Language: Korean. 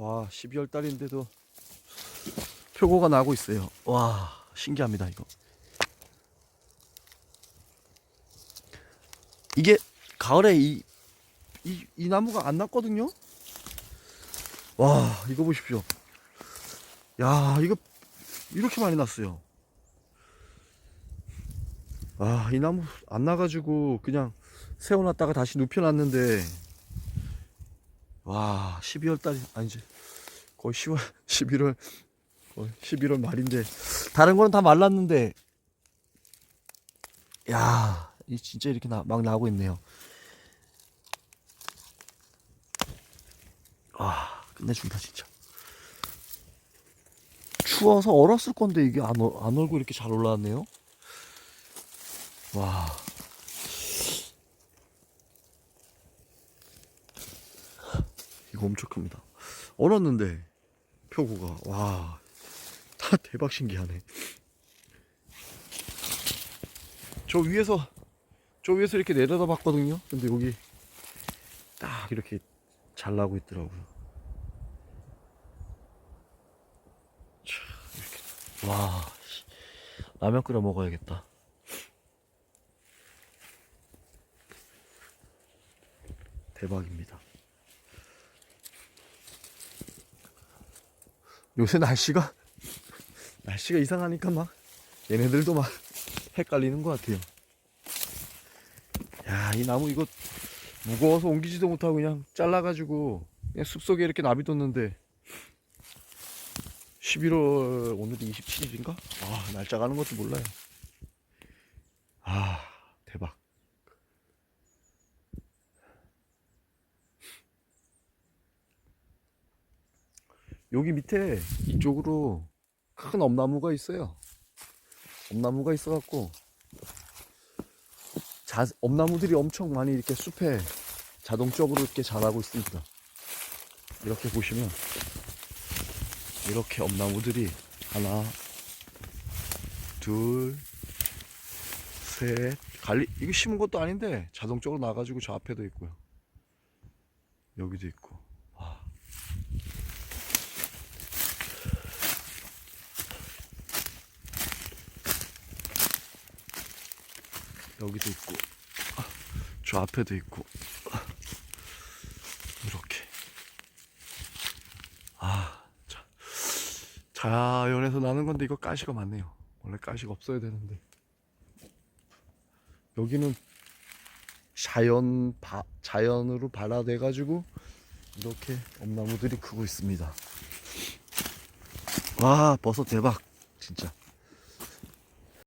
와 12월 달인데도 표고가 나고 있어요. 와 신기합니다 이거. 이게 가을에 이, 이, 이 나무가 안 났거든요. 와 이거 보십시오. 야 이거 이렇게 많이 났어요. 아, 이 나무 안 나가지고 그냥 세워놨다가 다시 눕혀놨는데, 와, 12월 달이, 아니지. 거의 10월, 11월, 거의 11월 말인데, 다른 거는 다 말랐는데, 야, 이 진짜 이렇게 나, 막 나오고 있네요. 아, 끝내준다, 진짜. 추워서 얼었을 건데, 이게 안, 얼- 안 얼고 이렇게 잘 올라왔네요. 와. 이거 엄청 큽니다. 얼었는데 표고가 와. 다 대박 신기하네. 저 위에서 저 위에서 이렇게 내려다 봤거든요. 근데 여기 딱 이렇게 잘 나고 있더라고요. 와. 씨. 라면 끓여 먹어야겠다. 대박입니다. 요새 날씨가 날씨가 이상하니까 막 얘네들도 막 헷갈리는 것 같아요. 야, 이 나무 이거 무거워서 옮기지도 못하고 그냥 잘라가지고 그냥 숲속에 이렇게 놔비뒀는데 11월 오늘이 27일인가? 아, 날짜 가는 것도 몰라요. 아, 대박. 여기 밑에 이쪽으로 큰 엄나무가 있어요. 엄나무가 있어갖고 자, 엄나무들이 엄청 많이 이렇게 숲에 자동적으로 이렇게 자라고 있습니다. 이렇게 보시면 이렇게 엄나무들이 하나, 둘, 셋, 갈리 이거 심은 것도 아닌데 자동적으로 나가지고 저 앞에도 있고요. 여기도 있고. 여기도 있고 아, 저 앞에도 있고 아, 이렇게. 아 자, 자연에서 나는 건데 이거 가시가 많네요. 원래 가시가 없어야 되는데. 여기는 자연 바, 자연으로 발화돼 가지고 이렇게 엄나무들이 크고 있습니다. 와 버섯 대박 진짜